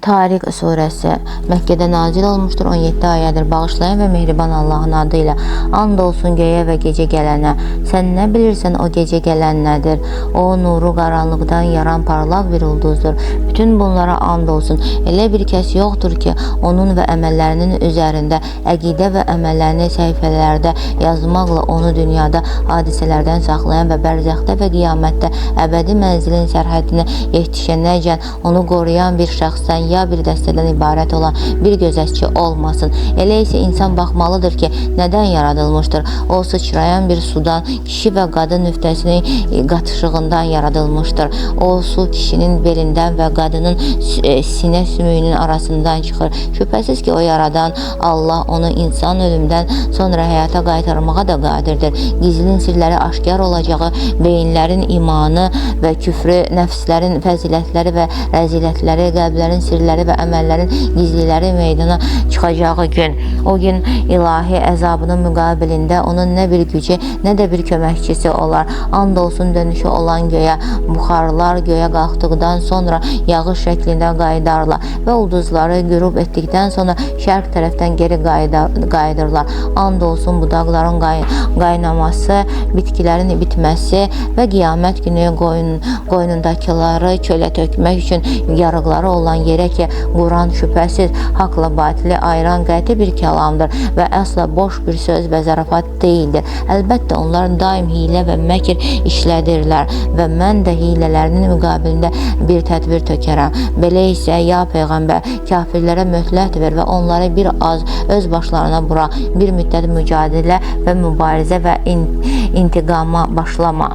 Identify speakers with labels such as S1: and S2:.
S1: Tariq surəsi Məkkədə nazil olmuşdur. 17 ayədir. Bağışlayan və mehriban Allahın adıyla. And olsun göyə və gecə gələnə. Sən nə bilirsən o gecə gələn nədir? O nuru qaranlıqdan yaran parlaq bir ulduzdur. Bütün bunlara and olsun. Elə bir kəs yoxdur ki, onun və əməllərinin üzərində əqidə və əməllərini səhifələrdə yazmaqla onu dünyada hadisələrdən saxlayan və bərzəxdə və qiyamətdə əbədi mənzilin sərhəddinə yetişənəcən onu qoruyan bir şəxsdən ya bir dəstədən ibarət olan bir gözətçi olmasın. Elə isə insan baxmalıdır ki, nədən yaradılmışdır? O sıçrayan bir sudan, kişi və qadın nüftəsinin qatışığından yaradılmışdır. O su kişinin belindən və qadının e, sinə sümüyünün arasından çıxır. Şübhəsiz ki, o yaradan Allah onu insan ölümdən sonra həyata qaytarmağa da qadirdir. Gizlin sirləri aşkar olacağı, beyinlərin imanı və küfrü, nəfslərin fəzilətləri və rəzilətləri, qəlblərin sirləri və əməllərin gizliləri meydana çıxacağı gün. O gün ilahi əzabının müqabilində onun nə bir gücü, nə də bir köməkçisi olar. And olsun dönüşü olan göyə, buxarlar göyə qalxdıqdan sonra yağış şəklində qayıdarlar və ulduzları qürub etdikdən sonra şərq tərəfdən geri qayıdırlar. And olsun budaqların qay qaynaması, bitkilərin bitməsi və qiyamət günü qoyun qoynundakıları çölə tökmək üçün yarıqları olan yerə ki, Quran şübhəsiz haqla batili ayıran qəti bir kəlamdır və əsla boş bir söz və zarafat deyildir. Əlbəttə onlar daim hiylə və məkr işlədirlər və mən də hilələrinin müqabilində bir tədbir tökərəm. Belə isə ya peyğəmbər kafirlərə möhlət ver və onları bir az öz başlarına bura bir müddət mücadilə və mübarizə və in intiqama başlama.